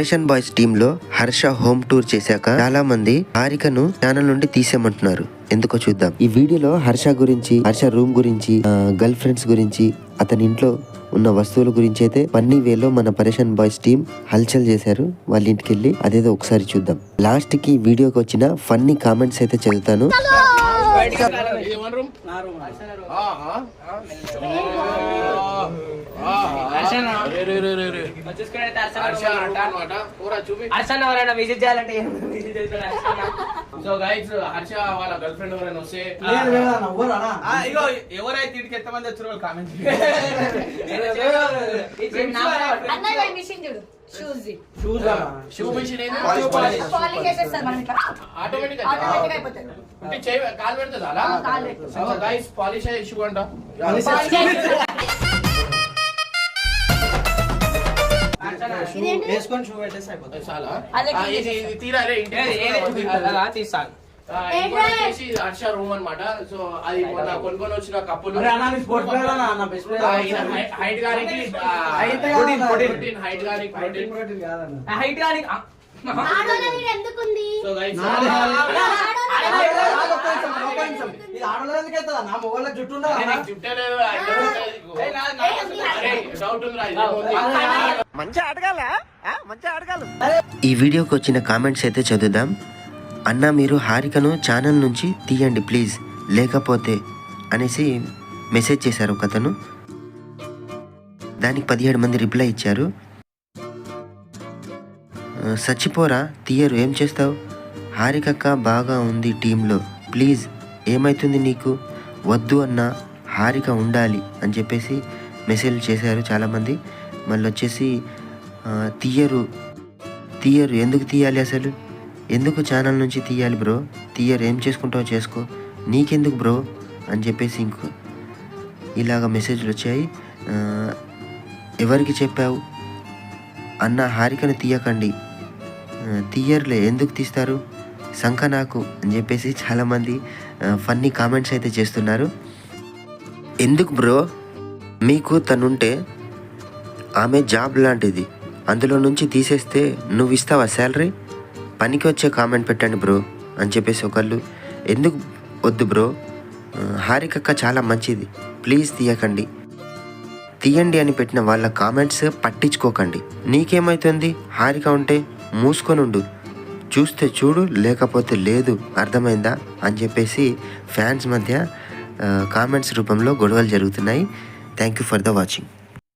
పరేషన్ boys టీమ్లో Harsha home tour చేశాక చాలా మంది హారికను ఛానల్ నుండి తీసేయమంటున్నారు. ఎందుకో చూద్దాం. ఈ వీడియోలో హర్ష గురించి హర్ష రూమ్ గురించి గర్ల్ ఫ్రెండ్స్ గురించి అతని ఇంట్లో ఉన్న వస్తువుల గురించి అయితే ఫన్నీ వేలో మన పరేషన్ బాయ్స్ టీం హల్చల్ చేశారు. వాళ్ళ ఇంటికి వెళ్ళి అదేదో ఒకసారి చూద్దాం. లాస్ట్కి వీడియోకి వచ్చిన ఫన్నీ కామెంట్స్ అయితే చదువుతాను. అర్చన ఎవరైనా విజిట్ చేయాలంటే విజిట్ చేస్తాడు అర్చన. సో గైస్ హర్ష వాళ్ళ గర్ల్ ఫ్రెండ్ ఎవరైనా వస్తే ఆ, ఇగో ఎవరైతే ఇటుకి ఎంతమంది వచ్చారో వాళ్ళు కామెంట్ పాలిష్ ఆటోమేటిక్ కాలు పెడుతుంది అలా గైస్ పాలిష్ అయ్యే షూ అంట. వేసుకొని షూ పెట్టేసి అయిపోతుంది. చాలా. అలా హర్ష రూమ్ అన్నమాట. సో అది మొన్న కొనుక్కొని వచ్చిన కప్పులు హైట్ గారికి హైట్ గారికి సో గైస్ జుట్టు అరే, ఈ వీడియోకి వచ్చిన కామెంట్స్ అయితే చదువుదాం. అన్న మీరు హారికను ఛానల్ నుంచి తీయండి ప్లీజ్. లేకపోతే అనేసి మెసేజ్ చేశారు ఒక అతను. దానికి పదిహేడు మంది రిప్లై ఇచ్చారు. సచ్చిపోరా చచ్చిపోరా తీయరు ఏం చేస్తావు? హారికక్క బాగా ఉంది టీంలో. ప్లీజ్ ఏమైతుంది నీకు? వద్దు అన్న హారిక ఉండాలి అని చెప్పేసి మెసేజ్ చేశారు చాలామంది. మళ్ళీ వచ్చేసి తీయరు. తీయరు. ఎందుకు తీయాలి అసలు? ఎందుకు ఛానల్ నుంచి తీయాలి బ్రో? తీయరు. ఏం చేసుకుంటావో చేసుకో. నీకెందుకు బ్రో? అని చెప్పేసి ఇంకో ఇలాగ మెసేజ్లు వచ్చాయి. ఎవరికి చెప్పావు? అన్న హారికను తీయకండి. తీయర్లే. ఎందుకు తీస్తారు? శంఖ నాకు అని చెప్పేసి చాలామంది ఫన్నీ కామెంట్స్ అయితే చేస్తున్నారు. ఎందుకు బ్రో? మీకు తనుంటే ఆమె జాబ్ లాంటిది. అందులో నుంచి తీసేస్తే నువ్వు ఇస్తావా శాలరీ? పనికి వచ్చే కామెంట్ పెట్టండి బ్రో అని చెప్పేసి ఒకళ్ళు ఎందుకు వద్దు బ్రో? హారికక్క చాలా మంచిది ప్లీజ్ తీయకండి. తీయండి అని పెట్టిన వాళ్ళ కామెంట్స్ పట్టించుకోకండి. నీకేమవుతుంది హారిక ఉంటే మూసుకొని ఉండు చూస్తే చూడు లేకపోతే లేదు అర్థమైందా? అని చెప్పేసి ఫ్యాన్స్ మధ్య కామెంట్స్ రూపంలో గొడవలు జరుగుతున్నాయి. Thank you for the watching.